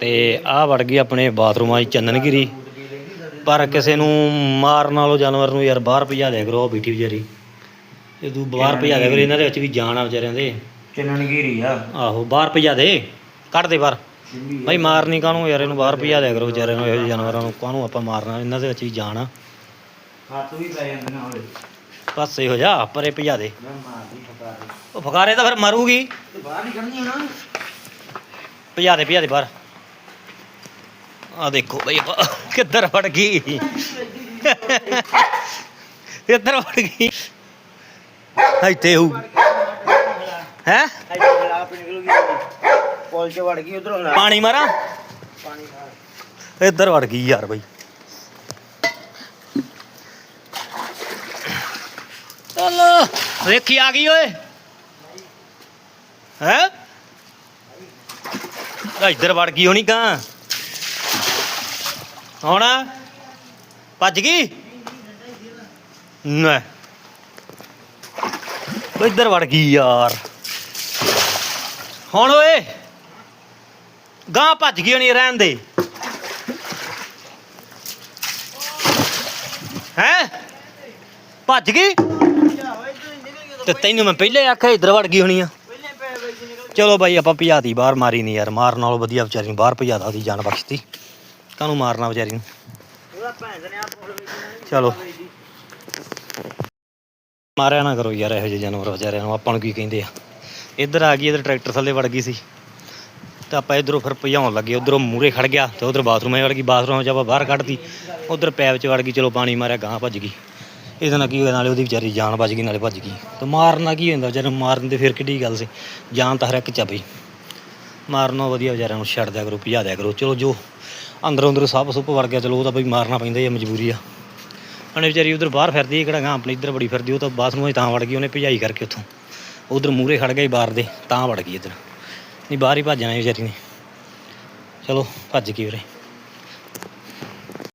ਤੇ ਆਹ ਵੜ ਗਈ ਆਪਣੇ ਬਾਥਰੂਮਾਂ 'ਚ ਚੰਦਨਗਿਰੀ। ਪਰ ਕਿਸੇ ਨੂੰ ਮਾਰਨ ਨਾਲੋਂ ਜਾਨਵਰ ਨੂੰ ਯਾਰ ਬਾਹਰ ਭਜਾ ਦਿਆ ਕਰੋ ਉਹ ਬੈਠੀ ਵਿਚਾਰੀ। ਇਹ ਤੂੰ ਬਾਹਰ ਭਜਾ ਦਿਆ ਕਰੋ ਇਹਨਾਂ ਦੇ ਵਿੱਚ ਵੀ ਜਾਨ ਆ ਵਿਚਾਰਿਆਂ ਦੇ। ਚੰਨਣਗੀਰੀ ਆ। ਆਹੋ ਬਾਹਰ ਭਜਾ ਦੇ ਕੱਢ ਦੇ ਬਾਹਰ। ਭਾਈ ਮਾਰਨੀ ਕਾਹਨੂੰ ਯਾਰ ਇਹਨੂੰ ਬਾਹਰ ਭਜਾ ਦਿਆ ਕਰੋ ਵਿਚਾਰਿਆਂ ਨੂੰ ਇਹੋ ਜਿਹੇ ਜਾਨਵਰਾਂ ਨੂੰ ਕਾਹਨੂੰ ਆਪਾਂ ਮਾਰਨਾ ਇਹਨਾਂ ਦੇ ਵਿੱਚ ਵੀ ਜਾਨ ਆ। ਹੱਥ ਵੀ ਪੈ ਜਾਂਦੇ ਨੇ ਹੌਲੇ ਪਾਸੇ ਹੋ ਜਾ ਪਰੇ ਭਜਾ ਦੇ। ਉਹ ਫਕਾਰੇ ਤਾਂ ਫਿਰ ਮਰੂਗੀ। ਬਾਹਰ ਨਹੀਂ ਕੱਢਣੀ ਹੁਣ ਭਜਾ ਦੇ ਭਜਾ ਦੇ ਬਾਹਰ। ਆ ਦੇਖੋ ਬਈ ਆਪਾਂ, ਕਿੱਧਰ ਵੜ ਗਈ। ਇੱਧਰ ਵੜ ਗਈ। ਇੱਥੇ ਹੂ ਹੈ? ਪੋਲ ਚ ਵੜ ਗਈ ਉਧਰੋਂ ਪਾਣੀ ਮਾਰਾਂ। ਪਾਣੀ ਮਾਰ ਇੱਧਰ ਵੜ ਗਈ ਯਾਰ ਬਈ। ਚੱਲ ਵੇਖੀ ਆ ਗਈ ਓਏ। ਹੈ? ਇੱਧਰ ਵੜ ਗਈ ਹੋਣੀ ਕਾਂ ਹੁਣ ਭੱਜ ਗਈ? ਨਾ। ਇੱਧਰ ਵੜ ਗਈ ਯਾਰ। ਹੁਣ ਓਏ ਗਾਂ ਭੱਜ ਗਈ ਹੋਣੀ ਰਹਿਣ ਦੇ। ਹੈ? ਭੱਜ ਗਈ? ਤੇ ਤੈਨੂੰ ਮੈਂ ਪਹਿਲੇ ਆਖਿਆ ਇੱਧਰ ਵੜ ਗਈ ਹੋਣੀ ਆ ਪਹਿਲੇ ਪੈ ਬਈ ਜੀ ਨਿਕਲ ਚਲੋ ਬਾਈ, ਆਪਾਂ ਭਜਾਤੀ ਬਾਹਰ, ਮਾਰੀ ਨਹੀਂ ਯਾਰ, ਮਾਰਨ ਨਾਲੋਂ ਵਧੀਆ ਵਿਚਾਰੀ ਨੂੰ ਬਾਹਰ ਭਜਾਦਾ ਸੀ ਜਾਨ ਬਖਸ਼ਤੀ ਕਾਹਨੂੰ ਮਾਰਨਾ ਵਿਚਾਰੀ ਨੂੰ? ਚਲੋ। ਮਾਰਿਆ ਨਾ ਕਰੋ ਯਾਰ, ਇਹੋ ਜਿਹੇ ਜਾਨਵਰ ਵਿਚਾਰਿਆਂ ਨੂੰ, ਆਪਾਂ ਨੂੰ ਕੀ ਕਹਿੰਦੇ ਆ। ਇੱਧਰ ਆ ਗਈ, ਇੱਧਰ ਟਰੈਕਟਰ ਥੱਲੇ ਵੜ ਗਈ ਸੀ। ਤੇ ਆਪਾਂ ਇਧਰੋਂ ਫਿਰ ਭਜਾਉਣ ਲੱਗੇ, ਉਧਰੋਂ ਮੂਰੇ ਖੜ ਗਿਆ ਤੇ ਉਧਰ ਬਾਥਰੂਮ 'ਚ ਵੜ ਗਈ, ਬਾਥਰੂਮ 'ਚ ਆਪਾਂ ਬਾਹਰ ਕੱਢਤੀ। ਉਧਰ ਪੈਪ 'ਚ ਵੜ ਗਈ, ਚਲੋ ਪਾਣੀ ਮਾਰਿਆ ਗਾਂ ਭੱਜ ਗਈ। ਇਹਦੇ ਨਾਲ ਕੀ ਹੋਇਆ, ਨਾਲੇ ਉਹਦੀ ਵਿਚਾਰੀ ਜਾਨ ਬਚ ਗਈ, ਨਾਲੇ ਭੱਜ ਗਈ। ਤੇ ਮਾਰਨਾ ਕੀ ਹੁੰਦਾ, ਵਿਚਾਰੇ ਨੂੰ ਮਾਰਨ ਦੇ ਫਿਰ ਕਿੱਡੀ ਗੱਲ ਸੀ। ਜਾਨ ਤਾਂ ਹਰ ਇੱਕ ਚ ਆ ਬਈ। ਮਾਰਨੋਂ ਵਧੀਆ ਵਿਚਾਰਿਆਂ ਨੂੰ ਛੱਡ ਦਿਆ ਕਰੋ, ਭਜਾ ਦਿਆ ਕਰੋ। ਚਲੋ ਜੋ, ਅੰਦਰੋਂ ਅੰਦਰ ਸੱਪ ਸੁੱਪ ਵੜ ਗਿਆ, ਚਲੋ ਉਹ ਤਾਂ ਬਈ ਮਾਰਨਾ ਪੈਂਦਾ ਹੀ ਮਜਬੂਰੀ ਆ। ਉਹਨੇ ਵਿਚਾਰੀ ਉਧਰ ਬਾਹਰ ਫਿਰਦੀ ਕਿਹੜਾ ਗਾਂ ਆਪਣੀ, ਇੱਧਰ ਬੜੀ ਫਿਰਦੀ, ਉਹ ਤਾਂ ਬਾਥਰੂਮ 'ਚ ਤਾਂ ਵੜ ਗਈ, ਉਹਨੇ ਭਜਾਈ ਕਰਕੇ ਉੱਥੋਂ। ਉਧਰ ਮੂਰੇ ਖੜ ਗਈ ਬਾਹਰ ਦੇ, ਤਾਂ ਵੜ ਗਈ ਇੱਧਰ। ਨਹੀਂ, ਬਾਹਰ ਹੀ ਭੱਜ ਜਾਣਾ ਵਿਚਾਰੀ ਨੇ। ਚਲੋ, ਭੱਜ ਗਈ ਵੀਰੇ